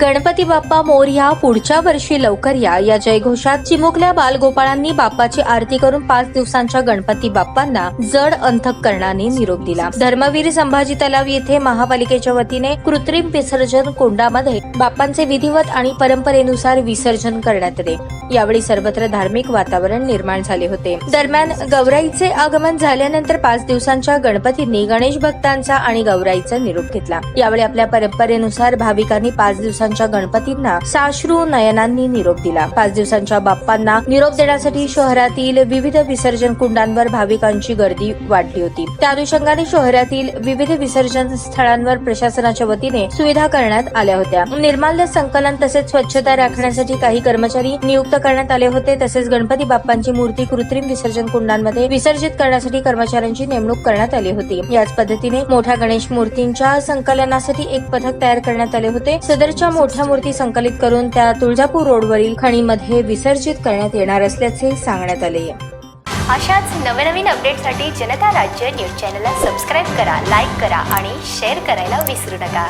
गणपती बाप्पा मोरया पुढच्या वर्षी लवकर या. या जयघोषात चिमुकल्या बालगोपाळांनी बाप्पाची आरती करून पाच दिवसांच्या गणपती बाप्पांना जड अंतकरणाने निरोप दिला. धर्मवीर संभाजी तलाव येथे महापालिकेच्या वतीने कृत्रिम विसर्जन कुंडामध्ये बाप्पांचे विधिवत आणि परंपरेनुसार विसर्जन करण्यात आले यावेळी सर्वत्र धार्मिक वातावरण निर्माण झाले होते. दरम्यान गौराईचे आगमन झाल्यानंतर पाच दिवसांच्या गणपतींनी गणेश भक्तांचा आणि गौराईचा निरोप घेतला. यावेळी आपल्या परंपरेनुसार भाविकांनी पाच दिवसांच्या गणपतींना साश्रू नयनांनी निरोप दिला. पाच दिवसांच्या बाप्पांना निरोप देण्यासाठी शहरातील विविध विसर्जन कुंडांवर भाविकांची गर्दी वाढली होती. त्या अनुषंगाने शहरातील विविध विसर्जन स्थळांवर प्रशासनाच्या वतीने सुविधा करण्यात आल्या होत्या. निर्माल्य संकलन तसेच स्वच्छता राखण्यासाठी काही कर्मचारी नियुक्त करण्यात आले होते. तसेच गणपती बाप्पांची मूर्ती कृत्रिम विसर्जन कुंडांमध्ये विसर्जित करण्यासाठी कर्मचाऱ्यांची नेमणूक करण्यात आली होती. याच पद्धतीने मोठ्या गणेश मूर्तींच्या संकलनासाठी एक पथक तयार करण्यात आले होते. सदरच्या मोठ्या मूर्ती संकलित करून त्या तुळजापूर रोडवरील खणीमध्ये विसर्जित करण्यात येणार असल्याचे सांगण्यात आले. अशाच नवनवीन अपडेटसाठी जनता राज्य न्यूज चॅनलला सबस्क्राईब करा लाईक करा आणि शेअर करायला विसरू नका.